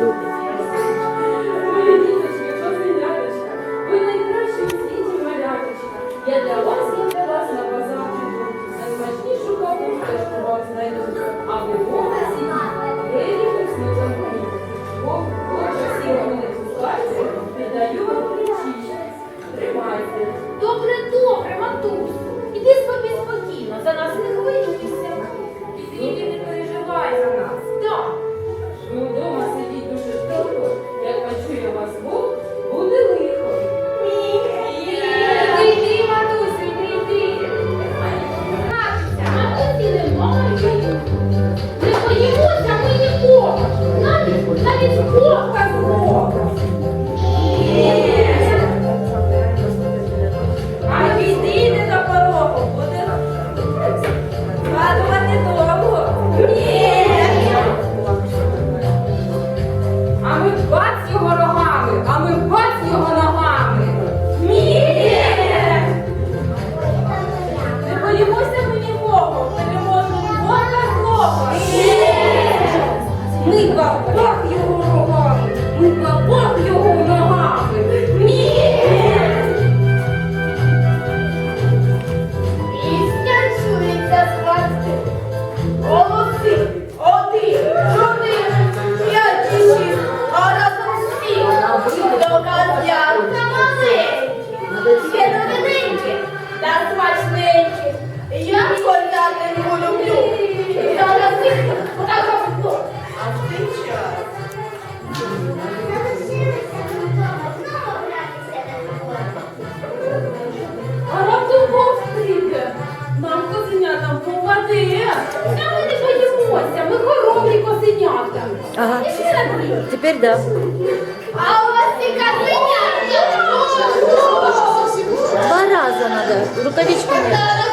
любить. Ви найкращі в світі. Я для вас і для вас на базарчику. Найсмачнішу капусту що вам знайду. А ви вовсі вирішив сніжанки. Бог Боже сіло не пускайте, віддаю вам ключі. Тримайте. Добре, добре, матусю. Іди собі спокійно, за нас не on you. We are warriors. Ага. Теперь да. А у вас не Два раза надо. Рукавичку нет.